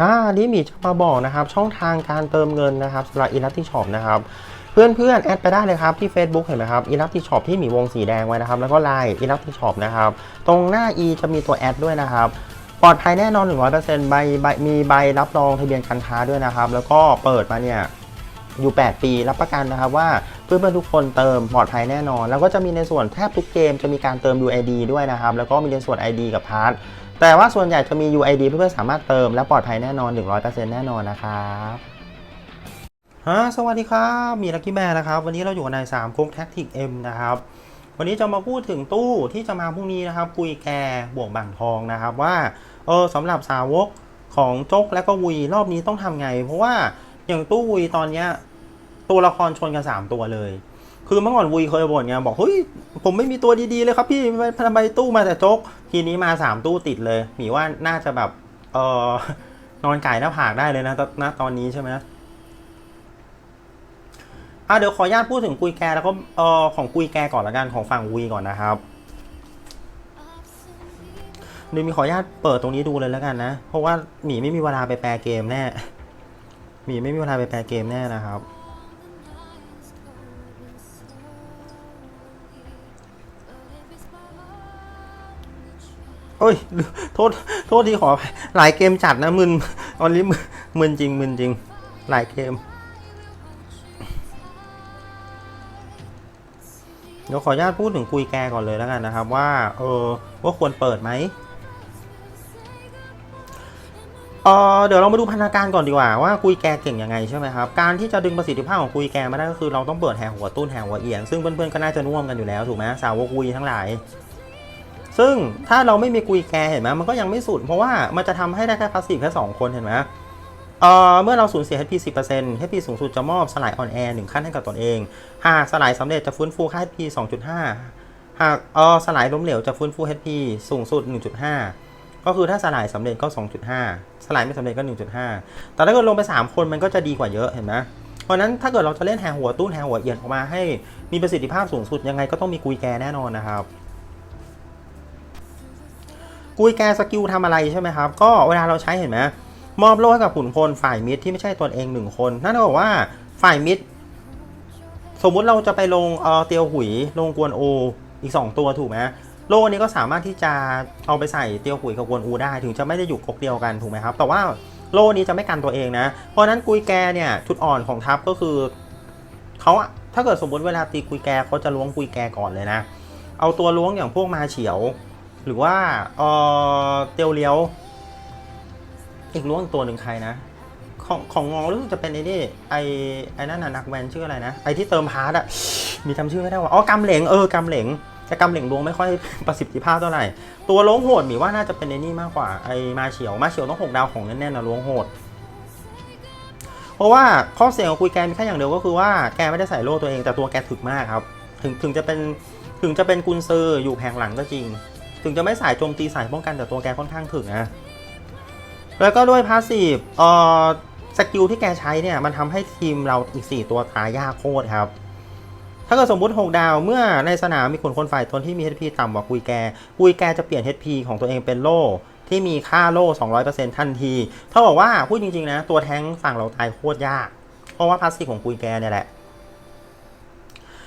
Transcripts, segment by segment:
อ่านี่มีจะมาบอกนะครับช่องทางการเติมเงินนะครับสำหรับอิลัติช็อปนะครับเพื่อนเพื่อนๆแอดไปได้เลยครับที่ Facebook เห็นไหมครับอิลัติช็อปที่มีวงสีแดงไว้นะครับแล้วก็ไลน์อิลัติช็อปนะครับตรงหน้า e จะมีตัวแอดด้วยนะครับปลอดภัยแน่นอน 100%ใบใบมีใบรับรองทะเบียนการค้าด้วยนะครับ แล้วก็เปิดมาเนี่ยอยู่ 8 ปีรับประกันนะครับว่าเพื่อนๆทุกคนเติมปลอดภัยแน่นอน แล้วก็จะมีในส่วนแทบทุกเกมจะมีการเติม UID ด้วยนะครับ แล้วก็มีในส่วน ID กับพาร์ท แต่ว่าส่วนใหญ่จะมี UID เพื่อนๆสามารถเติมและปลอดภัยแน่นอน 100%แน่นอนนะครับฮะสวัสดีครับ มีลักกี้แมนนะครับ วันนี้เราอยู่กันใน3ก๊กแท็กติก M นะครับ วันนี้จะมาพูดถึงตู้ที่จะมาพรุ่งนี้นะครับกุยแกบวกบางทองนะครับว่าเออสำหรับสาวกของจกและก็วุยรอบนี้ต้องทำไง เพราะว่าอย่างตู้วุยตอนเนี้ยตัวละครชนกัน 3 ตัวเลย คือเมื่อก่อนวุยเคยบ่นไงบอกเฮ้ยผมไม่มีตัวดีๆเลยครับพี่ทำไมตู้มาแต่จก ทีนี้มา 3 ตู้ติดเลยหมีว่าน่าจะแบบเออนอนไก่หน้าผากได้เลยนะตณตอนนี้ใช่ไหมอะเดี๋ยวขออนุญาตพูดถึงกุยแกแล้วก็เออของกุยแกก่อนละกันของฝั่งวีก่อนนะครับเดี๋ยวมีขออนุญาตเปิดตรงนี้ดูเลยแล้วกันนะ เพราะว่าหมีไม่มีเวลาไปแปลเกมแน่หมีไม่มีเวลาไปแปลเกมแน่นะครับ โอ้ย โทษ โทษทีขอ หลายเกมจัดนะมึนตอนนี้มึนมึนจริงมึนจริง หลายเกม เดี๋ยวขออนุญาตพูดถึงคุยแกก่อนเลยแล้วกันนะครับ ว่า เออว่าควรเปิดไหมเออเดี๋ยวเรามาดูพันธการก่อนดีกว่าว่าคุยแกเก่งยังไงใช่ไหมครับ การที่จะดึงประสิทธิภาพของคุยแกมาได้ก็คือเราต้องเปิดแหงหัวตุ้นแหงหัวเอียงซึ่งเพื่อนๆก็น่าจะน่วมกันอยู่แล้วถูกไหมสาวกคุยทั้งหลาย ซึ่งถ้าเราไม่มีกุยแกเห็นไหมมันก็ยังไม่สุด เพราะว่ามันจะทำให้ได้แค่พาสซีฟแค่สองคนเห็นไหมเอ่อเมื่อเราสูญเสีย HP 10% HP สูงสุดจะมอบสลายออนแอร์หนึ่งขั้นให้กับตนเอง หากสลายสำเร็จจะฟื้นฟูค่า HP 2.5 หากเออสลายล้มเหลวจะฟื้นฟู HP สูงสุด 1.5 ก็คือถ้าสลายสำเร็จก็ 2.5 สลายไม่สำเร็จก็ 1.5 แต่ถ้าเกิดลงไป 3 คนมันก็จะดีกว่าเยอะเห็นไหมเพราะนั้นถ้าเกิดเราจะเล่นแหงหัวตุ้นแหงหัวเอียงออกมาให้มีประสิทธิภาพสูงสุดยังไงก็ต้องมีกุยแกแน่นอนนะครับ กุยแกสกิลทำอะไรใช่ไหมครับ ก็เวลาเราใช้เห็นไหมมอบโล่ให้กับขุนพลฝ่ายมิดที่ไม่ใช่ตนเองหนึ่งคน นั่นก็บอกว่าฝ่ายมิดสมมุติเราจะไปลงเออเตียวหุยลงกวนโออีก 2 ตัวถูกไหมโล่นี้ก็สามารถที่จะเอาไปใส่เตียวหุยกับกวนอูได้ ถึงจะไม่ได้อยู่กกเดียวกันถูกไหมครับ แต่ว่าโล่นี้จะไม่กันตัวเองนะ เพราะนั้นกุยแกเนี่ยจุดอ่อนของทัพก็คือเขาอะถ้าเกิดสมมติเวลาตีกุยแกเขาจะล้วงกุยแกก่อนเลยนะ เอาตัวล้วงอย่างพวกมาเฉียว หรือว่าเออเตียวเลี้ยว อีกล้วงตัวหนึ่งใครนะ ของของงอรู้สึกจะเป็นไอ้นี่ไอ้ไอ้นั่นน่ะนักแวนชื่ออะไรนะ ไอ้ที่เติมพาร์ทอะมีจำชื่อไม่ได้ว่าอ๋อกำเหลงเออกำเหลงแต่กำเหลงลวงไม่ค่อยประสิทธิภาพเท่าไหร่ ตัวล้วงโหดหมีว่าน่าจะเป็นไอ้นี่มากกว่าไอ้มาเฉียวมาเฉียวต้องหกดาวของแน่นๆนะล้วงโหดเพราะว่าข้อเสียของคุยแกมีแค่อย่างเดียวก็คือว่าแกไม่ได้ใส่โล่ตัวเองแต่ตัวแกถึกมากครับ ถึงถึงจะเป็นถึงจะเป็นกุนซืออยู่แผงหลังก็จริง ถึงจะไม่สายโจมตีสายป้องกันแต่ตัวแกค่อนข้างถึงนะ แล้วก็ด้วยพาสซีฟเอ่อสกิลที่แกใช้เนี่ย มันทำให้ทีมเราอีก 4 ตัวตายยากโคตรครับ ถ้าเกิดสมมุติ 6 ดาวเมื่อในสนามมีคนคนฝ่ายตนที่มี HP ต่ำกว่ากุยแกกุยแกจะเปลี่ยน HP ของตัวเองเป็นโล่ที่มีค่าโล่ 200%ทันที เท่ากับว่าพูดจริง ๆ นะ ตัวแท้งฝั่งเราตายโคตรยาก เพราะว่าพาสซีฟของกุยแกเนี่ยแหละ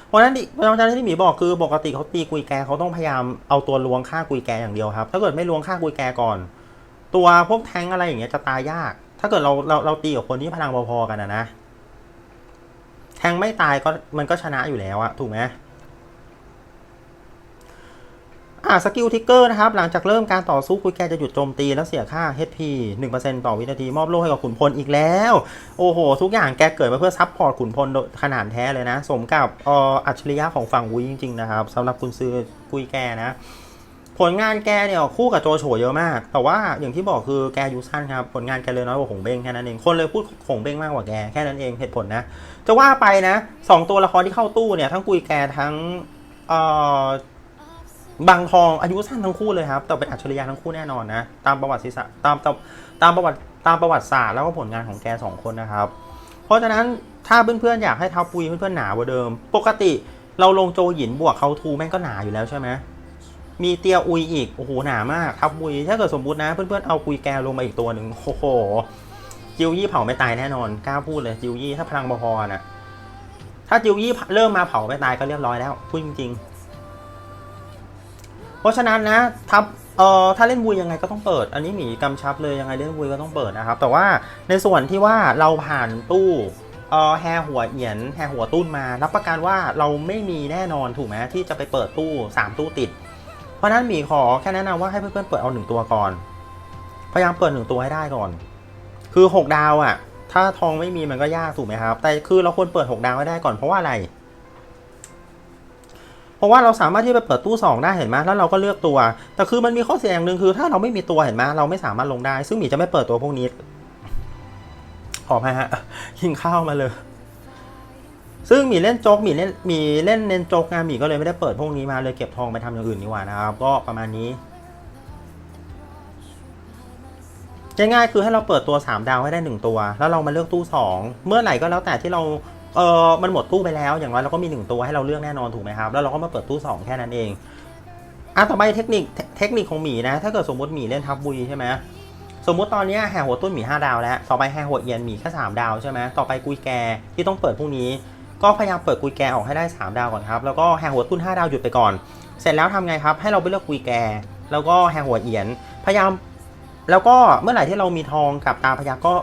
เพราะนั้นดิเพราะฉะนั้นที่หมีบอกคือปกติเขาตีกุยแกเขาต้องพยายามเอาตัวลวงฆ่ากุยแกอย่างเดียวครับ ถ้าเกิดไม่ลวงฆ่ากุยแกก่อน ตัวพวกแทงอะไรอย่างเงี้ยจะตายยาก ถ้าเกิดเราเราเราตีกับคนที่พลังพอๆกันนะนะแทงไม่ตายก็มันก็ชนะอยู่แล้วอะถูกไหม อ่าสกิลทิกเกอร์นะครับ หลังจากเริ่มการต่อสู้คุยแกจะหยุดโจมตีแล้วเสียค่า HP 1%ต่อวินาที มอบโล่ให้กับขุนพลอีกแล้ว โอ้โห ทุกอย่างแกเกิดมาเพื่อซับพอร์ตขุนพลโดยขนาดแท้เลยนะ สมกับอ,อ,อัจฉริยะของฝั่งวุ้ยจริง ๆ นะครับสำหรับคุณซื้อกุยแกนะผลงานแกเนี่ยคู่กับโจโฉเยอะมาก แต่ว่าอย่างที่บอกคือแกอยุสั้นครับ ผลงานแกเลยน้อยกว่าหงเบ้งแค่นั้นเอง คนเลยพูดหงเบ้งมากกว่าแกแค่นั้นเองเหตุผลนะ จะว่าไปนะสองตัวละครที่เข้าตู้เนี่ย ทั้งกุยแกทั้งเอ่อ บางทองอายุสั้นทั้งคู่เลยครับ แต่เป็นอัจฉริยะทั้งคู่แน่นอนนะตามประวัติศาสตร์ตามตามตามประวัติตามประวัติศาสตร์แล้วก็ผลงานของแกสองคนนะครับ เพราะฉะนั้นถ้าเพื่อนๆอยากให้เท้าปุยเพื่อนๆหนากว่าเดิม ปกติเราลงโจหยินบวกเขาทูแม่งก็หนาอยู่แล้วใช่ไหมมีเตียอุยอีกโอ้โหหนามากทับอุยถ้าเกิดสมมุตินะเพื่อนๆเอากุยแกลงมาอีกตัวหนึ่งโอ้โหจิวยี่เผาไม่ตายแน่นอนกล้าพูดเลยจิวยี่ถ้าพลังบพอน่ะถ้าจิวยี่เริ่มมาเผาไม่ตายก็เรียบร้อยแล้วพูดจริงๆ เพราะฉะนั้นนะทับเอ่อถ้าเล่นบุยยังไงก็ต้องเปิด อันนี้หมีกำชับเลยยังไงเล่นบุยก็ต้องเปิดนะครับ แต่ว่าในส่วนที่ว่าเราผ่านตู้เอ่อแฮหัวเอียนแฮหัวตุ้นมา รับประกันว่าเราไม่มีแน่นอนถูกไหมที่จะไปเปิดตู้ 3 ตู้ติด เพราะนั้นหมีขอแค่แนะนำว่าให้เพื่อนๆเปิดเอาหนึ่งตัวก่อน พยายามเปิดหนึ่งตัวให้ได้ก่อน คือ 6 ดาวอะ่ะ ถ้าทองไม่มีมันก็ยากถูกไหมครับ แต่คือเราควรเปิด 6 ดาวให้ได้ก่อนเพราะว่าอะไร เพราะว่าเราสามารถที่ไปเปิดตู้ 2 ได้เห็นไหมแล้วเราก็เลือกตัว แต่คือมันมีข้อเสียอย่างหนึ่งคือ ถ้าเราไม่มีตัวเห็นไหมเราไม่สามารถลงได้ ซึ่งหมีจะไม่เปิดตัวพวกนี้ขออภัยฮะยิงข้าวมาเลย ซึ่งหมีเล่นโจ๊กหมีเล่นหมีเล่นเน้นโจ๊กไงหมีก็เลยไม่ได้เปิดพวกนี้มาเลยเก็บทองไปทำอย่างอื่นดีกว่านะครับ ก็ประมาณนี้ง่ายๆคือให้เราเปิดตัว 3 ดาวให้ได้ 1 ตัว แล้วเรามาเลือกตู้ 2 เมื่อไหร่ก็แล้วแต่ที่เรา เออมันหมดตู้ไปแล้วอย่างน้อยเราก็มี 1 ตัวให้เราเลือกแน่นอนถูกไหมครับ แล้วเราก็มาเปิดตู้ 2 แค่นั้นเองอะต่อไปเทคนิคเทคนิคของหมีนะ ถ้าเกิดสมมติหมีเล่นทับบุยใช่ไหมสมมติตอนนี้แห่หัวตุ้นหมี 5 ดาวแล้ว ต่อไปแห่หัวเอียนหมีแค่3ดาวใช่ไหมต่อไปกุยแกที่ต้องเปิดพวกนี้ ก็พยายามเปิดกุยแกออกให้ได้ 3 ดาวก่อนครับ แล้วก็แห่หัวตุ้น5ดาวหยุดไปก่อน เสร็จแล้วทำไงครับ ให้เราไปเลือกกุยแก แล้วก็แห่หัวเอียน พยายาม แล้วก็เมื่อไหร่ที่เรามีทองกับตาพยักก็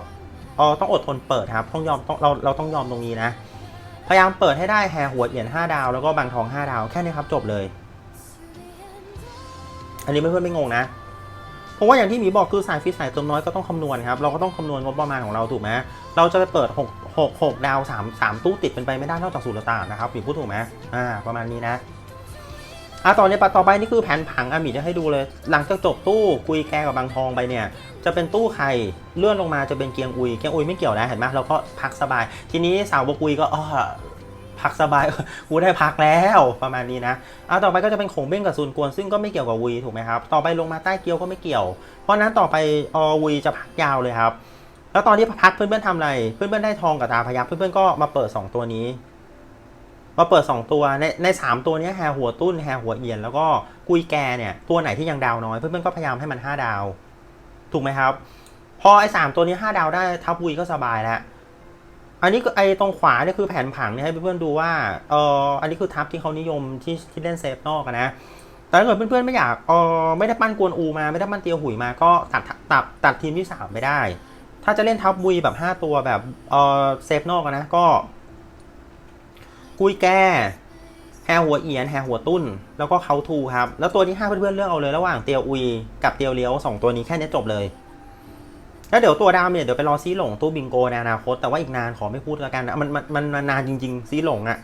เออต้องอดทนเปิดครับต้องยอมต้องเราเราต้องยอมตรงนี้นะ พยายามเปิดให้ได้แฮหัวเอียน5 ดาว แล้วก็บางทอง 5 ดาวแค่นี้ครับจบเลย อันนี้เพื่อนๆไม่งงนะเพราะว่าอย่างที่หมีบอกคือสายฟิสายเติมน้อยก็ต้องคำนวณครับ เราก็ต้องคำนวณงบประมาณของเราถูกไหมเราจะไปเปิด 6 6 6 ดาว 3 3 ตู้ติดเป็นไปไม่ได้นอกจากสูตรต่างนะครับหมีพูดถูกไหมอ่าประมาณนี้นะ อะต่อในปัดต่อไปนี่คือแผนผังอามิจะให้ดูเลย หลังจากจบตู้คุยแกกับบางทองไปเนี่ยจะเป็นตู้ใครเลื่อนลงมาจะเป็นเกียงอุยเกียงอุยไม่เกี่ยวนะเห็นไหมเราก็พักสบาย ทีนี้สาวบกุยก็อ้อพักสบายกูได้พักแล้วประมาณนี้นะอะต่อไปก็จะเป็นขงเบ้งกับซูนกวนซึ่งก็ไม่เกี่ยวกับวุยถูกไหมครับ ต่อไปลงมาใต้เกียวก็ไม่เกี่ยว เพราะนั้นต่อไปออวุยจะพักยาวเลยครับ แล้วตอนที่พักเพื่อนๆทำอะไร เพื่อนๆได้ทองกับตาพยักเพื่อนๆก็มาเปิด 2 ตัวนี้ มาเปิด 2 ตัวในในสามตัวนี้แฮหัวตุ้นแฮหัวเอียน แล้วก็กุยแกเนี่ยตัวไหนที่ยังดาวน้อยเพื่อนๆก็พยายามให้มัน 5 ดาว ถูกไหมครับ พอไอ้สามตัวนี้ 5 ดาวได้ทับวุยก็สบายแล้วอันนี้ไอ้ตรงขวาเนี่ยคือแผนผังเนี่ยให้เพื่อนๆดูว่าเอออันนี้คือทับที่เขานิยมที่ที่เล่นเซฟนอกนะแต่ถ้าเกิดเพื่อนๆไม่อยากเออไม่ได้ปั้นกวนอูมาไม่ได้ปั้นเตียวหุยมาก็ตัดตัดตัดทีมที่สามไปได้ ถ้าจะเล่นทับวุยแบบ 5 ตัวแบบเออเซฟนอกนะก็ กุยแกแฮหัวเอียนแฮหัวตุ้น แล้วก็เขาทูครับ แล้วตัวที่ห้าเพื่อนๆเลือกเอาเลยระหว่างเตียวอุยกับเตียวเลี้ยวสองตัวนี้แค่นี้จบเลย แล้วเดี๋ยวตัวดาวเนี่ยเดี๋ยวไปรอซีหลงตู้บิงโกในอนาคต แต่ว่าอีกนานขอไม่พูดแล้วกันนะมันมันมันนานจริงๆซีหลงอะ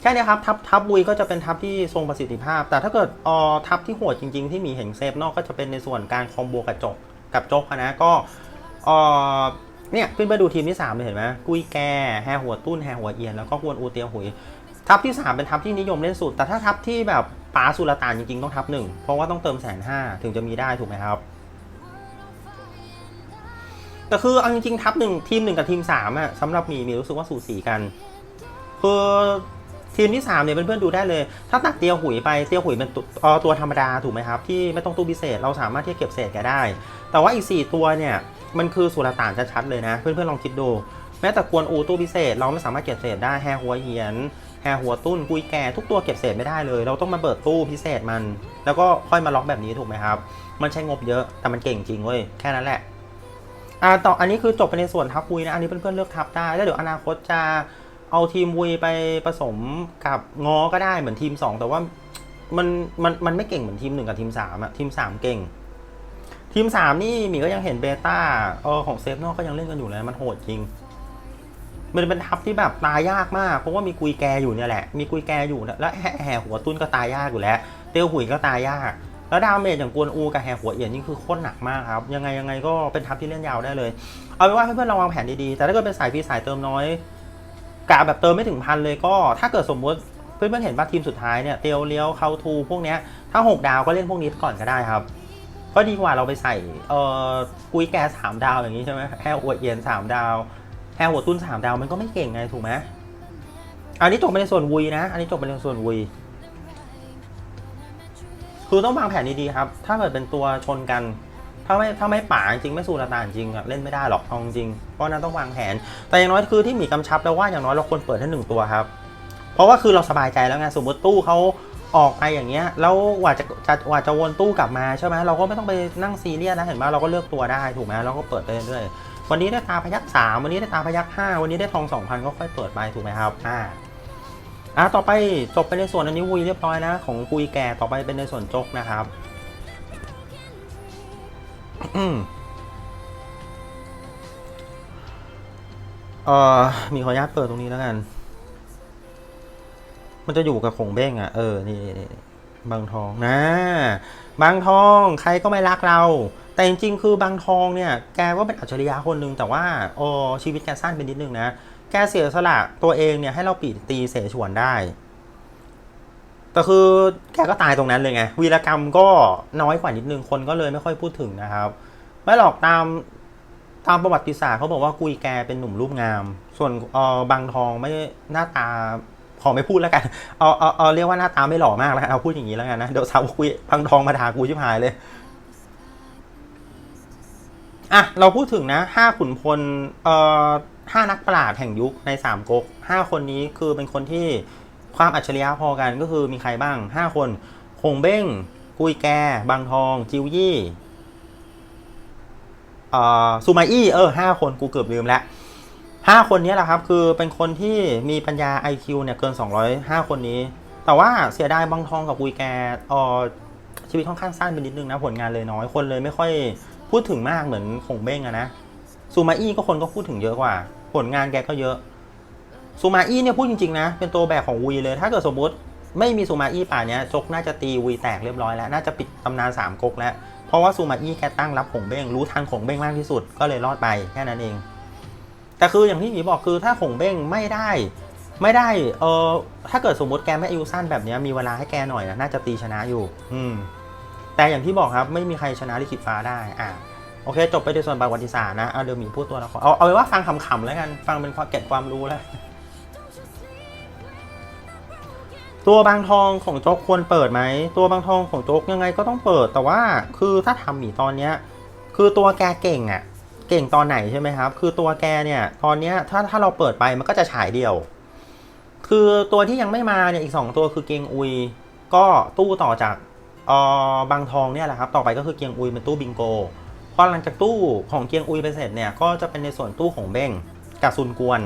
แค่นี้ครับทับทับบุยก็จะเป็นทับที่ทรงประสิทธิภาพ แต่ถ้าเกิดเออทับที่โหดจริง ๆ ที่มีเห็นเซฟนอกก็จะเป็นในส่วนการคอมโบกับจกกับจกนะก็เออ เนี่ยขึ้นไปดูทีมที่3เลยเห็นไหมกุยแกแฮหัวตุ้นแฮหัวเอียนแล้วก็กวนอูเตียวหุยทัพที่ 3 เป็นทัพที่นิยมเล่นสุด แต่ถ้าทัพที่แบบป๋าสุลต่านจริงๆ ต้องทัพหนึ่งเพราะว่าต้องเติมแสนห้าถึงจะมีได้ถูกไหมครับ แต่คือเอาจริงๆทัพหนึ่งทีมหนึ่งกับทีมสามอะสำหรับมีมีรู้สึกว่าสูสีกัน คือทีมที่3เนี่ยเพื่อนๆดูได้เลย ถ้าตัดเตียวหุยไปเตียวหุยเป็นตัวเอ่อตัวธรรมดาถูกไหมครับ ที่ไม่ต้องตู้พิเศษเราสามารถที่จะเก็บเศษแกได้ แต่ว่าอีก 4 ตัวเนี่ย มันคือสุลต่านชัดเลยนะ เพื่อนๆลองคิดดู แม้แต่กวนอูตู้พิเศษ เราไม่สามารถเก็บเศษได้แฮหัวเหียนแฮหัวตุ้นกุยแก่ทุกตัวเก็บเศษไม่ได้เลย เราต้องมาเปิดตู้พิเศษมัน แล้วก็ค่อยมาล็อกแบบนี้ถูกไหมครับ มันใช้งบเยอะแต่มันเก่งจริงเว้ยแค่นั้นแหละอ่าต่ออันนี้คือจบไปในส่วนทับวุยนะอันนี้เพื่อนๆเลือกทับได้แล้วเดี๋ยวอนาคตจะเอาทีมวุยไปผสมกับงอก็ได้เหมือนทีม 2 แต่ว่ามันมันมันไม่เก่งเหมือนทีม 1 กับทีม3อะทีม 3 เก่ง ทีม3นี่หมีก็ยังเห็นเบต้าเออของเซฟนอกก็ยังเล่นกันอยู่เลยมันโหดจริง มันเป็นทัพที่แบบตายยากมาก เพราะว่ามีกุยแกอยู่เนี่ยแหละ มีกุยแกอยู่แล้วแห่หัวตุ้นก็ตายยากอยู่แล้ว เตียวหุยก็ตายยาก แล้วดาวเมจอย่างกวนอูกับแห่หัวเอียนนี่คือโคตรหนักมากครับ ยังไงยังไงก็เป็นทัพที่เล่นยาวได้เลย เอาเป็นว่าเพื่อนๆลองวางแผนดีๆ แต่ถ้าเกิดเป็นสายฟรีสายเติมน้อยกะแบบเติมไม่ถึงพันเลยก็ ถ้าเกิดสมมติเพื่อนๆเห็นว่าทีมสุดท้ายเนี่ยเตียวเลี้ยวเข้าทูพวกเนี้ยถ้าหกดาวก็เล่นพวกนี้ก่อนก็ได้ครับ ก็ดีกว่าเราไปใส่เอ่อกุ้ยแกสามดาวอย่างนี้ใช่ไหมแฮหัวเอียนสามดาวแฮหัวตุ้นสามดาวมันก็ไม่เก่งไงถูกไหมอันนี้จบไปในส่วนวุยนะ อันนี้จบไปในส่วนวุยคือต้องวางแผนดีๆครับ ถ้าเกิดเป็นตัวชนกัน ถ้าไม่ถ้าไม่ป่าจริงไม่สูรตานจริงอะเล่นไม่ได้หรอกเอาจริง เพราะฉะนั้นต้องวางแผน แต่อย่างน้อยคือที่หมีกำชับแล้วว่าอย่างน้อยเราควรเปิดให้หนึ่งตัวครับ เพราะว่าคือเราสบายใจแล้วไงสมมติตู้เขา ออกไปอย่างเงี้ยแล้วกว่าจะจะกว่าจะวนตู้กลับมาใช่ไหมเราก็ไม่ต้องไปนั่งซีเรียสนะเห็นไหมเราก็เลือกตัวได้ถูกไหมเราก็เปิดไปเรื่อยๆวันนี้ได้ตาพยักสามวันนี้ได้ตาพยักห้าวันนี้ได้ทองสองพันก็ค่อยเปิดไปถูกไหมครับอ่าอะต่อไปจบไปในส่วนอันนี้วุยเรียบร้อยนะ ของกุยแก่ต่อไปเป็นในส่วนจกนะครับอืมเอ่อมีขออนุญาตเปิดตรงนี้แล้วกัน มันจะอยู่กับขงเบ้งอะ เออ นี่บางทองนะ บางทองใครก็ไม่รักเรา แต่จริงๆ คือบางทองเนี่ย แกก็เป็นอัจฉริยะคนหนึ่งแต่ว่าโอ้ชีวิตแกสั้นไปนิดนึงนะ แกเสียสละตัวเองเนี่ยให้เราปีตีเสฉวนได้ แต่คือแกก็ตายตรงนั้นเลยไง วีรกรรมก็น้อยกว่านิดนึง คนก็เลยไม่ค่อยพูดถึงนะครับ ไม่หรอกตามตามประวัติศาสตร์เขาบอกว่ากุยแกเป็นหนุ่มรูปงาม ส่วนเออบางทองไม่หน้าตา ขอไม่พูดแล้วกัน เอาเอาเอาเรียกว่าหน้าตาไม่หล่อมากแล้วเอาพูดอย่างนี้แล้วกันนะ เดี๋ยวสาวคุยพังทองมาด่ากูชิบหายเลย อะ เราพูดถึงนะห้าขุนพล เอ่อห้านักปราชญ์แห่งยุคในสามก๊กห้าคนนี้คือเป็นคนที่ความอัจฉริยะพอกันก็คือมีใครบ้างห้าคนคงเบ้ง กุยแก บางทอง จิวยี่เอ่อซูมาอี้ เออห้าคนกูเกือบลืมแล้ว ห้าคนนี้แหละครับ คือเป็นคนที่มีปัญญา IQ เนี่ยเกิน 200ห้าคนนี้ แต่ว่าเสียดายบางทองกับกุยแกออชีวิตค่อนข้างสั้นไปนิดนึงนะผลงานเลยน้อยคนเลยไม่ค่อยพูดถึงมากเหมือนคงเบ้งอะนะซูมาอี้ก็คนก็พูดถึงเยอะกว่า ผลงานแกก็เยอะซูมาอี้เนี่ยพูดจริงๆนะ เป็นตัวแบบของวีเลย ถ้าเกิดสมมติไม่มีซูมาอี้ป่านเนี้ยจกน่าจะตีวีแตกเรียบร้อยแล้ว น่าจะปิดตำนานสามก๊กแล้ว เพราะว่าซูมาอี้แกตั้งรับขงเบ้งรู้ทันขงเบ้งมากที่สุดก็เลยรอดไปแค่นั้นเอง แต่คืออย่างที่หมีบอกคือถ้าของเบ้งไม่ได้ ไม่ได้เออถ้าเกิดสมมติแกไม่อายุสั้นแบบนี้มีเวลาให้แกหน่อยนะน่าจะตีชนะอยู่ อืม แต่อย่างที่บอกครับ ไม่มีใครชนะลิขิตฟ้าได้อะโอเค จบไปในส่วนประวัติศาสตร์นะเอาเดี๋ยวหมีพูดตัวละครเอาเอาไว้ว่าฟังขำๆแล้วกันฟังเป็นความเก็บความรู้แล้วตัวบางทองของโจ๊กควรเปิดไหม ตัวบางทองของโจ๊กยังไงก็ต้องเปิด แต่ว่าคือถ้าทำหมีตอนเนี้ย คือตัวแกเก่งอะ่ะ เก่งตอนไหนใช่ไหมครับ คือตัวแกเนี่ยตอนนี้ถ้าถ้าเราเปิดไปมันก็จะฉายเดียว คือตัวที่ยังไม่มาเนี่ยอีก 2 ตัวคือเกียงอุย ก็ตู้ต่อจากเออบางทองเนี่ยแหละครับ ต่อไปก็คือเกียงอุยเป็นตู้บิงโก พอหลังจากตู้ของเกียงอุยไปเสร็จเนี่ยก็จะเป็นในส่วนตู้ของเบ้งกับซุนกวน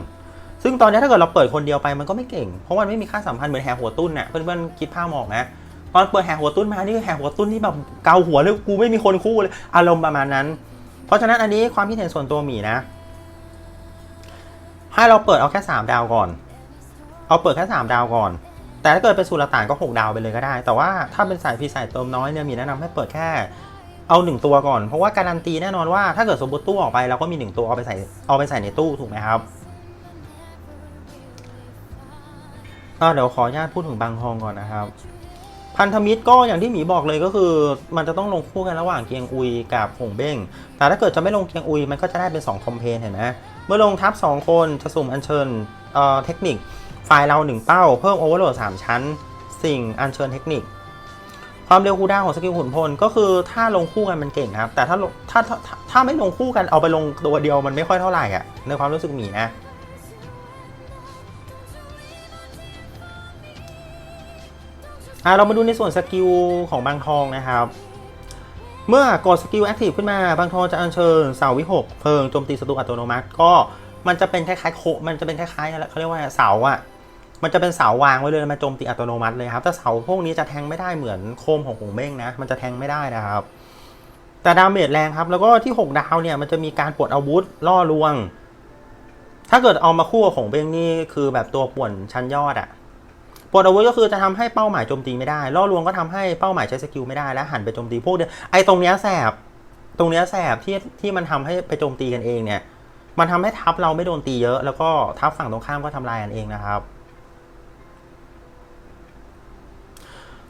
ซึ่งตอนนี้ถ้าเกิดเราเปิดคนเดียวไปมันก็ไม่เก่ง เพราะมันไม่มีค่าสัมพันธ์เหมือนแหหัวตุ้นน่ะเพื่อนๆคิดภาพออกไหมตอนเปิดแหหัวตุ้นมานี่แหหัวตุ้นที่แบบเกาหัวเลยกูไม่มีคนคู่เลยอารมณ์ประมาณนั้น เพราะฉะนั้นอันนี้ความคิดเห็นส่วนตัวหมีนะ ให้เราเปิดเอาแค่สามดาวก่อน เอาเปิดแค่สามดาวก่อน แต่ถ้าเกิดเป็นสุลต่านก็หกดาวไปเลยก็ได้ แต่ว่าถ้าเป็นสายพีสายเติมน้อยเนี่ยมีแนะนำให้เปิดแค่เอาหนึ่งตัวก่อน เพราะว่าการันตีแน่นอนว่าถ้าเกิดสมมติตู้ออกไปเราก็มีหนึ่งตัวเอาไปใส่เอาไปใส่ในตู้ถูกไหมครับก็เดี๋ยวขออนุญาตพูดถึงบางทองก่อนนะครับ พันธมิตรก็อย่างที่หมีบอกเลยก็คือ มันจะต้องลงคู่กันระหว่างเกียงอุยกับหงเบ้ง แต่ถ้าเกิดจะไม่ลงเกียงอุยมันก็จะได้เป็น 2 คอมเพนเห็นไหมเมื่อลงทับ 2 คนจะสุ่มอัญเชิญเอ่อเทคนิคไฟล์เรา 1 เป้า เพิ่มโอเวอร์โหลด3ชั้น สิ่งอัญเชิญเทคนิค ความเร็วคูลดาวของสกิลขุนพลก็คือถ้าลงคู่กันมันเก่งครับ แต่ถ้าถ้าถ้าถ้าถ้าไม่ลงคู่กันเอาไปลงตัวเดียวมันไม่ค่อยเท่าไหร่อะในความรู้สึกหมีนะ อะเรามาดูในส่วนสกิลของบางทองนะครับ เมื่อกดสกิลแอคทีฟขึ้นมาบางทองจะอัญเชิญเสาวิหกเพลิงโจมตีศัตรูอัตโนมัติ ก็มันจะเป็นคล้ายๆโคมันจะเป็นคล้ายๆอะไรเขาเรียกว่าเสาอะมันจะเป็นเสาวางไว้เลยมาโจมตีอัตโนมัติเลยครับแต่เสาพวกนี้จะแทงไม่ได้เหมือนโคมของหงเบ้งนะ มันจะแทงไม่ได้นะครับ แต่ดาเมจแรงครับ แล้วก็ที่ 6 ดาวเนี่ยมันจะมีการปลดอาวุธล่อลวง ถ้าเกิดเอามาคู่กับของเบ้งนี่คือแบบตัวป่วนชั้นยอดอะ ปลดอาวุธก็คือจะทำให้เป้าหมายโจมตีไม่ได้ล่อลวงก็ทำให้เป้าหมายใช้สกิลไม่ได้และหันไปโจมตีพวกเดียวไอ้ตรงเนี้ยแสบตรงเนี้ยแสบที่ที่มันทำให้ไปโจมตีกันเองเนี่ย มันทำให้ทัพเราไม่โดนตีเยอะ แล้วก็ทัพฝั่งตรงข้ามก็ทำลายกันเองนะครับ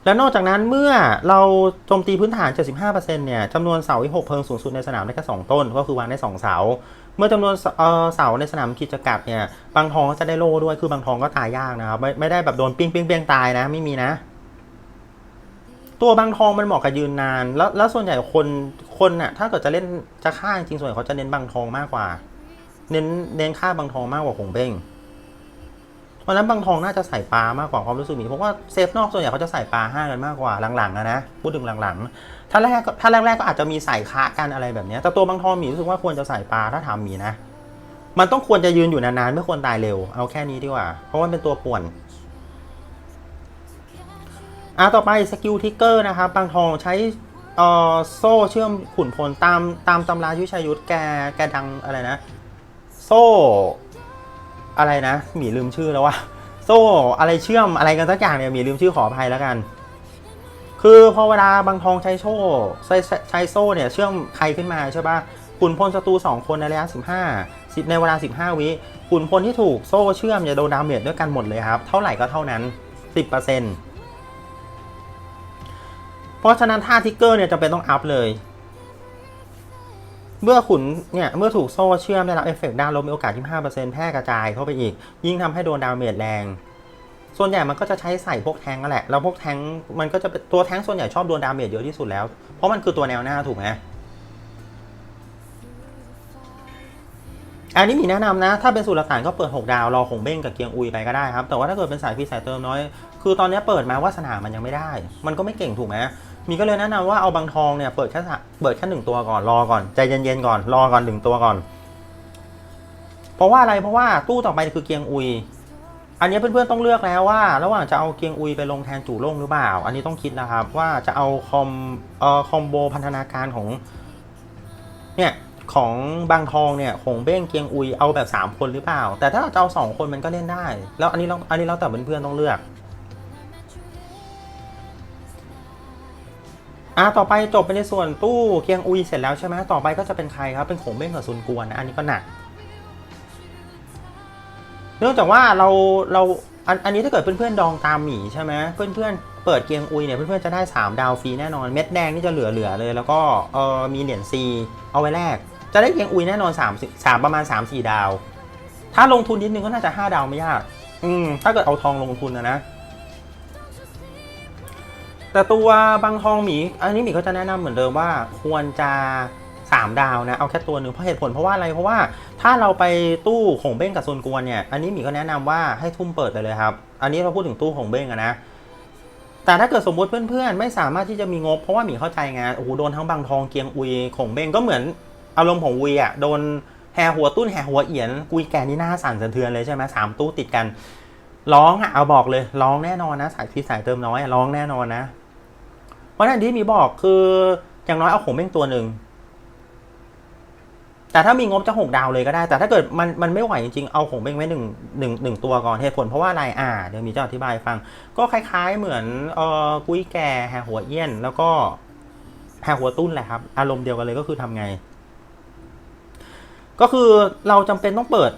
แล้วนอกจากนั้นเมื่อเราโจมตีพื้นฐาน 75%เนี่ยจำนวนเสาวิหกเพิงสูงสุดในสนามได้แค่2ต้น ก็คือวางได้ 2 เสา เมื่อจำนวนเสาในสนามกิจกรรมเนี่ยบางทองก็จะได้โล่ด้วยคือบางทองก็ตายยากนะครับไม่ไม่ได้แบบโดนปิ้งปิ้งเปี้ยงตายนะไม่มีนะ ตัวบางทองมันเหมาะกับยืนนาน แล้วแล้วส่วนใหญ่คนคนน่ะถ้าเกิดจะเล่นจะฆ่าจริงส่วนใหญ่เขาจะเน้นบางทองมากกว่า เน้นเน้นฆ่าบางทองมากกว่าหงเบ้ง เพราะนั้นบางทองน่าจะใส่ปลามากกว่าความรู้สึกหมีเพราะว่าเซฟนอกส่วนใหญ่เขาจะใส่ปลาห้ากันมากกว่าหลังๆอะนะพูดถึงหลังๆ ถ้าแรกถ้าแรกๆก็อาจจะมีใส่คะกันอะไรแบบนี้แต่ตัวบางทองหมีรู้สึกว่าควรจะใส่ปลาถ้าถามหมีนะ มันต้องควรจะยืนอยู่นานๆไม่ควรตายเร็วเอาแค่นี้ดีกว่า เพราะว่าเป็นตัวป่วนอะต่อไปสกิลทิกเกอร์นะครับบางทองใช้อ่อโซ่เชื่อมขุนพลตามตามตำรายุชายุทธแกแกดังอะไรนะ โซ่ อะไรนะหมีลืมชื่อแล้วว่าโซ่อะไรเชื่อมอะไรกันสักอย่างเนี่ยหมีลืมชื่อขออภัยแล้วกัน คือพอเวลาบางทองใช้โซ่ใช้ใช้โซ่เนี่ยเชื่อมใครขึ้นมาใช่ปะขุนพลศัตรูสองคนในระยะ 15 10 ในเวลา 15 วิขุนพลที่ถูกโซ่เชื่อมจะโดนดาเมจด้วยกันหมดเลยครับ เท่าไหร่ก็เท่านั้น 10%เพราะฉะนั้นท่าทิกเกอร์เนี่ยจะเป็นต้องอัพเลย เมื่อขุนเนี่ยเมื่อถูกโซ่เชื่อมได้รับเอฟเฟกต์ด้านลบมีโอกาสที่5%แพร่กระจายเข้าไปอีก ยิ่งทำให้โดนดาเมจแรง ส่วนใหญ่มันก็จะใช้ใส่พวกแทงก์นั่นแหละ แล้วพวกแทงก์มันก็จะเป็นตัวแทงก์ส่วนใหญ่ชอบโดนดาเมจเยอะที่สุดแล้ว เพราะมันคือตัวแนวหน้าถูกไหมอันนี้มีแนะนำนะ ถ้าเป็นสูตรหลักฐานก็เปิด 6 ดาวรอของเบ้งกับเกียงอุยไปก็ได้ครับ แต่ว่าถ้าเกิดเป็นสายพีสายเติมน้อย คือตอนนี้เปิดมาวาสนามันยังไม่ได้ มันก็ไม่เก่งถูกไหม มีก็เลยแนะนำว่าเอาบางทองเนี่ยเปิดแค่เปิดแค่หนึ่งตัวก่อนรอก่อนใจเย็นๆก่อนรอก่อนหนึ่งตัวก่อน เพราะว่าอะไรเพราะว่าตู้ต่อไปคือเกียงอุย อันนี้เพื่อนๆต้องเลือกแล้วว่า ระหว่างจะเอาเกียงอุยไปลงแทนจู่โล่งหรือเปล่า อันนี้ต้องคิดนะครับ ว่าจะเอาคอมเอ่อคอมโบพันธนาการของเนี่ยของบางทองเนี่ยของเบ้งเกียงอุยเอาแบบ 3 คนหรือเปล่า แต่ถ้าจะเอาสองคนมันก็เล่นได้ แล้วอันนี้เราอันนี้เราแต่เพื่อนๆต้องเลือก อะต่อไปจบไปในส่วนตู้เกียงอุยเสร็จแล้วใช่ไหมต่อไปก็จะเป็นใครครับเป็นของเบ้งกับซุนกวนนะอันนี้ก็หนัก เนื่องจากว่าเราเราอันอันนี้ถ้าเกิดเพื่อนๆดองตามหมีใช่ไหมเพื่อนๆเปิดเกียงอุยเนี่ยเพื่อนๆจะได้ 3 ดาวฟรีแน่นอนเม็ดแดงนี่จะเหลือๆเลย แล้วก็เออมีเหรียญซีเอาไว้แลกจะได้เกียงอุยแน่นอน3 3ประมาณ 3 4 ดาว ถ้าลงทุนนิดนึงก็น่าจะ 5 ดาวไม่ยาก อืมถ้าเกิดเอาทองลงทุนนะนะ แต่ตัวบางทองหมี อันนี้หมีก็จะแนะนำเหมือนเดิมว่าควรจะ3ดาวนะ เอาแค่ตัวหนึ่งเพราะเหตุผลเพราะว่าอะไรเพราะว่าถ้าเราไปตู้ของเบ้งกับโซนกวนเนี่ย อันนี้หมีก็แนะนำว่าให้ทุ่มเปิดไปเลยครับ อันนี้เราพูดถึงตู้ของเบ้งนะ แต่ถ้าเกิดสมมติเพื่อนๆ ไม่สามารถที่จะมีงบ เพราะว่าหมีเข้าใจไงโอ้โหโดนทั้งบางทองเกียงอุยของเบ้งก็เหมือนอารมณ์ของอุยอะโดนแห่หัวตุ้นแห่หัวเอียนกุยแกนี่หน้าสั่นสะเทือนเลยใช่ไหมสามตู้ติดกันร้องอะเอาบอกเลยร้องแน่นอนนะสายพีสายเติมน้อยร้องแน่นอนนะ เพราะนั้นที่มีบอกคืออย่างน้อยเอาของเบ้งตัวหนึ่งแต่ถ้ามีงบจะหกดาวเลยก็ได้ แต่ถ้าเกิดมันมันไม่ไหวจริงๆ เอาของเบ้งไว้หนึ่งหนึ่งหนึ่งตัวก่อนเหตุผลเพราะว่าอะไรอ่าเดี๋ยวมีจะอธิบายฟัง ก็คล้ายๆเหมือนเอ่อกุ้ยแก่แห่หัวเอี้ยน แล้วก็แห่หัวตุ้นแหละครับ อารมณ์เดียวกันเลยก็คือทำไง ก็คือเราจำเป็นต้องเปิด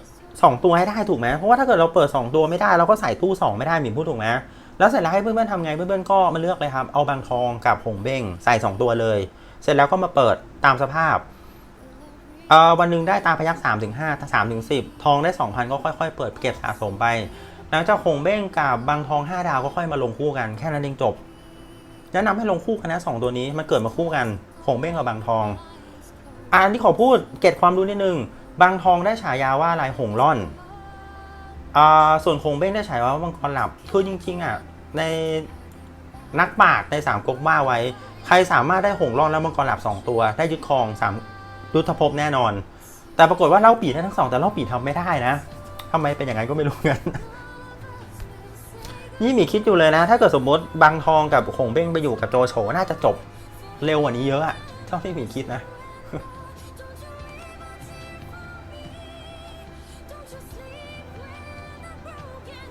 สองตัวให้ได้ถูกไหมเพราะว่าถ้าเกิดเราเปิดสองตัวไม่ได้เราก็ใส่ตู้สองไม่ได้หมินพูดถูกไหม แล้วเสร็จแล้วให้เพื่อนๆทำไงเพื่อนๆก็มาเลือกเลยครับ เอาบางทองกับหงเบ้งใส่สองตัวเลย เสร็จแล้วก็มาเปิดตามสภาพเอ่อวันหนึ่งได้ตาพยักสามถึงห้าสามถึงสิบทองได้สองพันก็ค่อยๆ เปิดเก็บสะสมไปหลังจากหงเบ้งกับบางทองห้าดาวก็ค่อยมาลงคู่กันแค่นั้นเองจบแนะนำให้ลงคู่กันนะสองตัวนี้มันเกิดมาคู่กันหงเบ้งกับบางทองอันนี้ขอพูดเก็บความรู้นิดนึงบางทองได้ฉายาว่าอะไรหงล่อนอ่าส่วนหงเบ้งได้ฉายาว่ามังกรหลับคือจริงๆอะ ในนักปราชญ์ในสามก๊กว่าไว้ ใครสามารถได้หงล่อนและมังกรหลับสองตัว ได้ยึดครองสามยุทธภพแน่นอน แต่ปรากฏว่าเล่าปีได้ทั้งสองแต่เล่าปีทำไม่ได้นะทำไมเป็นอย่างนั้นก็ไม่รู้กันนี่มีคิดอยู่เลยนะ ถ้าเกิดสมมติบางทองกับหงเบ้งไปอยู่กับโจโฉน่าจะจบเร็วกว่านี้เยอะอะเท่าที่มีคิดนะ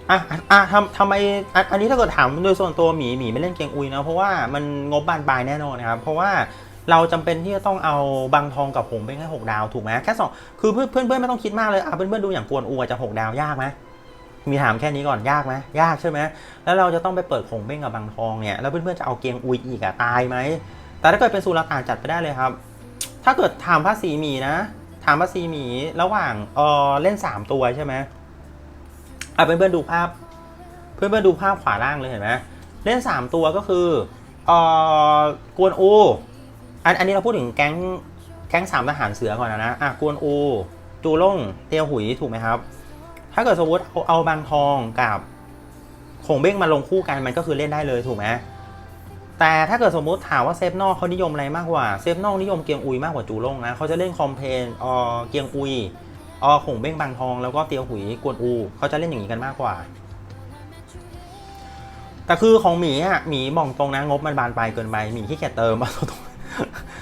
อะอะทำทำไมอ,อันนี้ถ้าเกิดถามโดยส่วนตัวหมีหมีไม่เล่นเกงอุยนะเพราะว่ามันงบบานปลายแน่นอนนะครับเพราะว่าเราจำเป็นที่จะต้องเอาบางทองกับหงเป็นแค่หกดาวถูกไหมแค่สองคือเพื่อนเพื่อนเพื่อนไม่ต้องคิดมากเลยอะเพื่อนเพื่อนดูอย่างกวนอัวจะหกดาวยากไหมมีถามแค่นี้ก่อนยากไหมยากใช่ไหมแล้วเราจะต้องไปเปิดหงเบ้งกับบางทองเนี่ยแล้วเพื่อนเพื่อนจะเอาเกียงอุยอีกอะตายไหมแต่ถ้าเกิดเป็นสุรต่านจัดไปได้เลยครับ ถ้าเกิดถามภาษีหมีนะถามภาษีหมีระหว่างเออเล่นสามตัวใช่ไหม อะเพื่อนเพื่อนๆดูภาพ เพื่อนๆดูภาพขวาล่างเลยเห็นไหมเล่น 3 ตัวก็คือเอ่อกวนอูอันอันนี้เราพูดถึงแก๊งแก๊งสามทหารเสือก่อนนะนะอะกวนอูจูล่งเตียวหุยถูกไหมครับ ถ้าเกิดสมมติเอาเอาบางทองกับขงเบ้งมาลงคู่กันมันก็คือเล่นได้เลยถูกไหมแต่ถ้าเกิดสมมุติถามว่าเซฟนอกเขานิยมอะไรมากกว่าเซฟนอกนิยมเกียงอุยมากกว่าจูล่งนะเขาจะเล่นคอมเพนออเกียงอุย ออขงเบ้งบางทองแล้วก็เตียวหุยกวนอูเขาจะเล่นอย่างนี้กันมากกว่า แต่คือของหมีอะหมีมองตรงนะงบมันบานปลายเกินไปหมีขี้เกียจเติม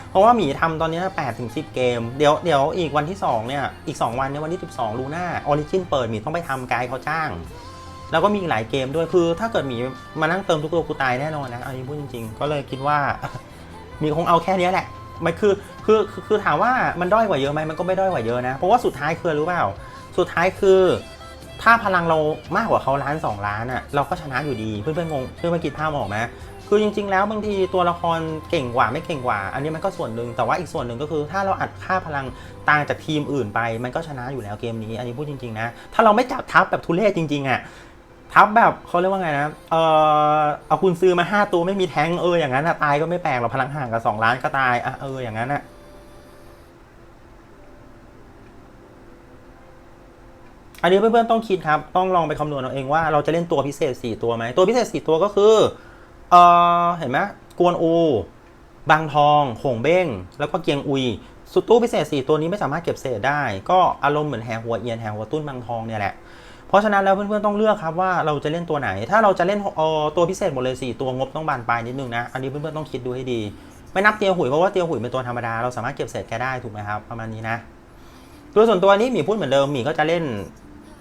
เพราะว่าหมีทำตอนนี้8ถึง10เกม เดี๋ยวเดี๋ยวอีกวันที่2เนี่ยอีก2วันเนี่ยวันที่12ลูน่าออริจินเปิดหมีต้องไปทำไกด์เขาจ้าง แล้วก็มีหลายเกมด้วยคือถ้าเกิดหมีมานั่งเติมทุกตัวกูตายแน่นอนนะอันนี้พูดจริง ๆ ก็เลยคิดว่า มีคงเอาแค่นี้แหละ มันคือคือคือคือถามว่ามันด้อยกว่าเยอะไหมมันก็ไม่ด้อยกว่าเยอะนะ เพราะว่าสุดท้ายคือรู้เปล่า สุดท้ายคือ ถ้าพลังเรามากกว่าเขาล้านสองล้านอะเราก็ชนะอยู่ดีเพื่อนๆงงเพื่อนๆคิดภาพออกไหมคือจริง ๆ แล้วบางทีตัวละครเก่งกว่าไม่เก่งกว่า อันนี้มันก็ส่วนหนึ่งแต่ว่าอีกส่วนหนึ่งก็คือ ถ้าเราอัดค่าพลังต่างจากทีมอื่นไป มันก็ชนะอยู่แล้วเกมนี้ อันนี้พูดจริงๆนะถ้าเราไม่จับทับแบบทุเรศจริงๆอะ ทับแบบเขาเรียกว่าไงนะเออเอาคุณซื้อมาห้าตัวไม่มีแทงเอออย่างนั้นอะตายก็ไม่แปลกหรอกพลังห่างกับสองล้านก็ตายอะเอออย่างนั้นอะอันนี้เพื่อนๆต้องคิดครับ ต้องลองไปคำนวณเอาเองว่าเราจะเล่นตัวพิเศษ 4 ตัวไหม ตัวพิเศษ 4 ตัวก็คือเออเห็นไหมกวนอูบางทองโขงเบ้ง แล้วก็เกียงอุย สุดตู้พิเศษ 4 ตัวนี้ไม่สามารถเก็บเศษได้ ก็อารมณ์เหมือนแหหัวเอียนแหหัวตุ้นบางทองเนี่ยแหละ เพราะฉะนั้นแล้วเพื่อนๆต้องเลือกครับว่าเราจะเล่นตัวไหน ถ้าเราจะเล่นเออตัวพิเศษหมดเลย 4 ตัวงบต้องบานปลายนิดนึงนะ อันนี้เพื่อนๆต้องคิดดูให้ดี ไม่นับเตียวหุยเพราะว่าเตียวหุยเป็นตัวธรรมดาเราสามารถเก็บเศษแกได้ถูกไหมครับประมาณนี้นะตัวส่วนตัวนี้หมีพูดเหมือนเดิมหมีก็จะเล่น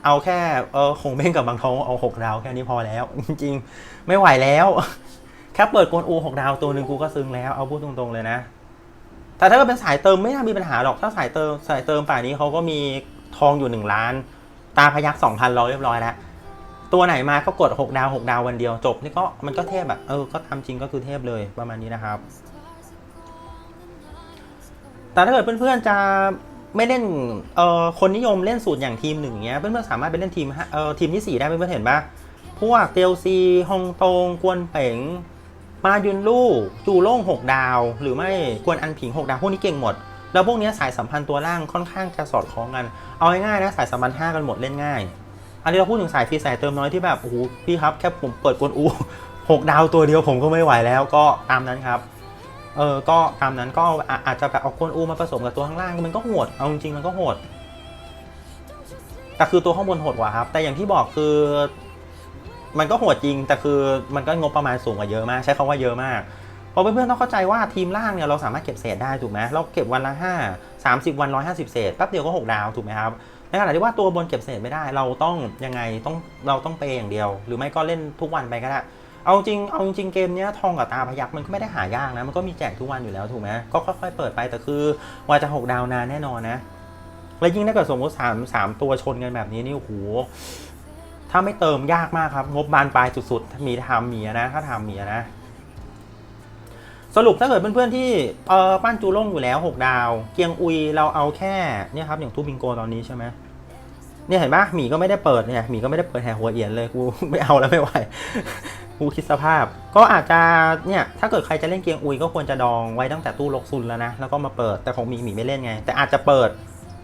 เอาแค่เออคงเบ้งกับบางทองเอาหกดาวแค่นี้พอแล้ว จริงๆ ไม่ไหวแล้ว แค่เปิดโกนอูหกดาวตัวหนึ่งกูก็ซึ้งแล้วเอาพูดตรงๆเลยนะ แต่ถ้าเกิดเป็นสายเติมไม่น่ามีปัญหาหรอกถ้าสายเติมสายเติมป่านนี้เขาก็มีทองอยู่หนึ่งล้าน ตาพยักสองพันรอเรียบร้อยแล้ว ตัวไหนมาก็กดหกดาวหกดาววันเดียวจบ นี่ก็มันก็เทพแบบเออ ก็ทำจริงก็คือเทพเลยประมาณนี้นะครับ แต่ถ้าเกิดเพื่อนๆจะไม่เล่นเอ่อคนนิยมเล่นสูตรอย่างทีมหนึ่งเงี้ย เพื่อนๆสามารถไปเล่นทีมเอ่อทีมที่ 4 ได้เพื่อนๆเห็นปะพวกเตียวซีฮองตง กวนเป๋งมายุนลู่จูโล่ง6 ดาว หรือไม่กวนอันผิง 6 ดาวพวกนี้เก่งหมด แล้วพวกนี้สายสัมพันธ์ตัวล่างค่อนข้างจะสอดคล้องกัน เอาง่ายๆนะสายสัมพันธ์5กันหมดเล่นง่าย อันนี้เราพูดถึงสายฟรีสายเติมน้อยที่แบบโอ้โหพี่ครับแค่ผมเปิดกวนอู6ดาวตัวเดียวผมก็ไม่ไหวแล้วก็ตามนั้นครับเออก็ตามนั้นก็อาจจะแบบเอากวนอูมาผสมกับตัวข้างล่างมันก็โหดเอาจริงๆมันก็โหดแต่คือตัวข้างบนโหดกว่าครับ แต่อย่างที่บอกคือ มันก็โหดจริง แต่คือมันก็งบประมาณสูงกว่าเยอะมาก ใช้คำว่าเยอะมาก พราะเพื่อนๆต้องเข้าใจว่าทีมล่างเนี่ยเราสามารถเก็บเศษได้ถูกไหมเราเก็บวันละ 5 30 วัน 150 เศษแป๊บเดียวก็ 6 ดาวถูกไหมครับในขณะที่ว่าตัวบนเก็บเศษไม่ได้เราต้องยังไงต้องเราต้องเปย์อย่างเดียว หรือไม่ก็เล่นทุกวันไปก็ได้เอาจริงเอาจริงเกมเนี้ยทองกับตาพยักมันก็ไม่ได้หายากนะ มันก็มีแจกทุกวันอยู่แล้วถูกไหมก็ค่อยๆเปิดไปแต่คือว่าจะหกดาวนานแน่นอนนะแล้วยิ่งถ้าเกิดสมมติสามสามตัวชนกันแบบนี้นี่โอ้โหถ้าไม่เติมยากมากครับ งบบานปลายสุดๆมีทำเมียนะ ถ้าทำเมียนะ สรุปถ้าเกิดเพื่อนๆที่เออปั้นจูล่งอยู่แล้ว 6 ดาว เกียงอุยเราเอาแค่เนี่ยครับอย่างทูบิงโกตอนนี้ใช่ไหมเนี่ยเห็นปะหมีก็ไม่ได้เปิดเนี่ยหมีก็ไม่ได้เปิดแหหัวเอียนเลยกูไม่เอาแล้วไม่ไหวกูคิดสภาพ ก็อาจจะเนี่ยถ้าเกิดใครจะเล่นเกียงอุยก็ควรจะดองไว้ตั้งแต่ตู้ลกซุนแล้วนะแล้วก็มาเปิดแต่ของหมีหมีไม่เล่นไง แต่อาจจะเปิด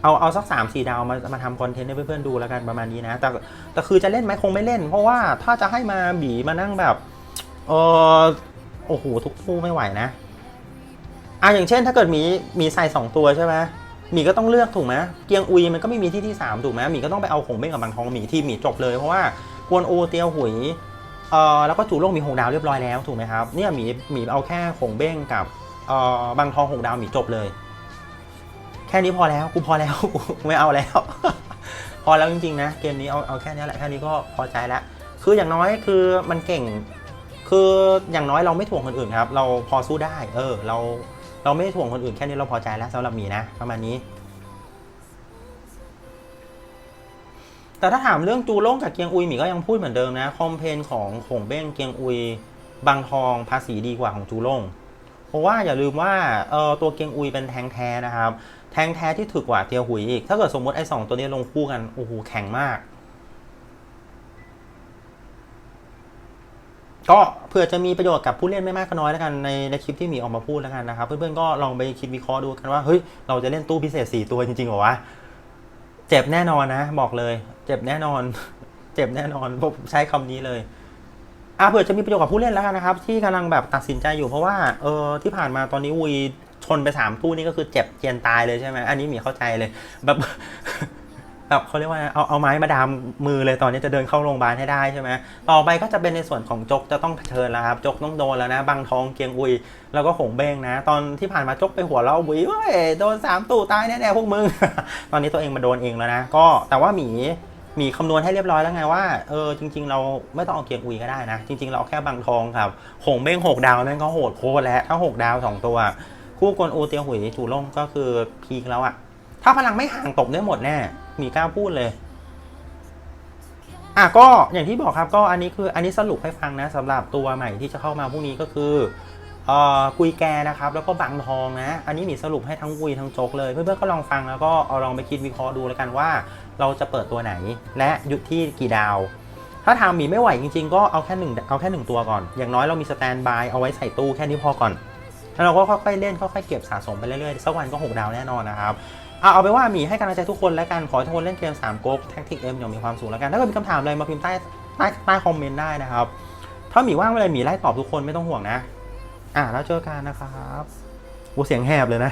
เอาเอาสักสามสี่ดาวมามาทำคอนเทนต์ให้เพื่อนๆดูแล้วกันประมาณนี้นะ แต่แต่คือจะเล่นไหมคงไม่เล่น เพราะว่าถ้าจะให้มาบีมานั่งแบบเออ โอ้โหทุกคู่ไม่ไหวนะอะอย่างเช่น ถ้าเกิดหมีหมีใส่สองตัวใช่ไหมหมีก็ต้องเลือกถูกไหมเกียงอุยมันก็ไม่มีที่ที่สามถูกไหมหมีก็ต้องไปเอาของเบ้งกับบางทองหมีที่หมีจบเลยเพราะว่ากวนโอเตียวหุยเอ่อแล้วก็จูโล่มีหงดาวเรียบร้อยแล้วถูกไหมครับเนี่ยหมีหมีเอาแค่ของเบ้งกับเอ่อบางทองหงดาวหมีจบเลย แค่นี้พอแล้วกูพอแล้วกูไม่เอาแล้ว พอแล้วจริงๆนะเกมนี้เอาเอาแค่นี้แหละแค่นี้ก็พอใจแล้วคืออย่างน้อยคือมันเก่ง คืออย่างน้อยเราไม่ถ่วงคนอื่นครับ เราพอสู้ได้ เออ เราเราไม่ถ่วงคนอื่นแค่นี้เราพอใจแล้วสำหรับมีนะประมาณนี้ แต่ถ้าถามเรื่องจูโล่งกับเกียงอุยหมีก็ยังพูดเหมือนเดิมนะคอมเพนของขงเบ้งเกียงอุยบางทองภาษีดีกว่าของจูโล่งเพราะว่าอย่าลืมว่าเออตัวเกียงอุยเป็นแทงแท้นะครับ แทงแท้ที่ถึกกว่าเตียวหุยอีกถ้าเกิดสมมติไอ้สองตัวนี้ลงคู่กันโอ้โหแข็งมาก ก็เผื่อจะมีประโยชน์กับผู้เล่นไม่มากก็น้อยแล้วกันในในคลิปที่หมีออกมาพูดแล้วกันนะครับ เพื่อนๆก็ลองไปคิดวิเคราะห์ดูกันว่าเฮ้ยเราจะเล่นตู้พิเศษ 4 ตัวจริงๆเหรอวะเจ็บแน่นอนนะ บอกเลย เจ็บแน่นอน เจ็บแน่นอนผมใช้คำนี้เลยอะเผื่อจะมีประโยชน์กับผู้เล่นแล้วกันนะครับ ที่กำลังแบบตัดสินใจอยู่เพราะว่าเออที่ผ่านมาตอนนี้วุยชนไปสามตู้นี่ก็คือเจ็บเจียนตายเลยใช่ไหมอันนี้หมีเข้าใจเลยแบบ แบบเขาเรียกว่าเอาเอาไม้มาดามมือเลยตอนนี้จะเดินเข้าโรงพยาบาลให้ได้ใช่ไหมต่อไปก็จะเป็นในส่วนของจกจะต้องเผชิญแล้วครับจกต้องโดนแล้วนะบังทองเกียงอุย แล้วก็หงเบ้งนะ ตอนที่ผ่านมาจกไปหัวเราะวิเว้ยโดนสามตู่ตายแน่ๆพวกมึง ตอนนี้ตัวเองมาโดนเองแล้วนะก็แต่ว่าหมีหมีคำนวณให้เรียบร้อยแล้วไงว่าเออจริง ๆ เราไม่ต้องเอาเกียงอุยก็ได้นะ จริง ๆ เราเอาแค่บังทองครับหงเบ้งหกดาวนั่นก็โหดโคตรแล้วถ้าหกดาวสองตัว คู่กวนอูเตียหุยจูล่งก็คือพีคแล้วอะถ้าพลังไม่ห่างตบได้หมดแน่ มีกล้าพูดเลย อะก็อย่างที่บอกครับก็อันนี้คืออันนี้สรุปให้ฟังนะสำหรับตัวใหม่ที่จะเข้ามาพรุ่งนี้ก็คืออกุยแกนะครับ แล้วก็บางทองนะ อันนี้มีสรุปให้ทั้งกุยทั้งโจกเลยเพื่อนๆก็ลองฟังแล้วก็เอาลองไปคิดวิเคราะห์ดูแล้วกันว่า เราจะเปิดตัวไหนและหยุดที่กี่ดาว ถ้าทางหมีไม่ไหวจริงๆ ก็เอาแค่หนึ่งเอาแค่หนึ่งตัวก่อน อย่างน้อยเรามีสแตนบายเอาไว้ใส่ตู้แค่นี้พอก่อนแล้วเราก็ค่อยๆเล่นค่อยๆเก็บสะสมไปเรื่อยๆสักวันก็หกดาวแน่นอนนะครับ เอาเอาไปว่าหมีให้กำลังใจทุกคนแล้วกันขอทุกคนเล่นเกม3ก๊กแท็กติกเอ็มอย่างมีความสุขแล้วกัน ถ้าเกิดมีคำถามอะไรมาพิมพ์ใต้ใต้ใต้คอมเมนต์ได้นะครับ ถ้าหมีว่างเมื่อไรหมีไล่ตอบทุกคนไม่ต้องห่วงนะ อะแล้วเจอกันนะครับวูเสียงแหบเลยนะ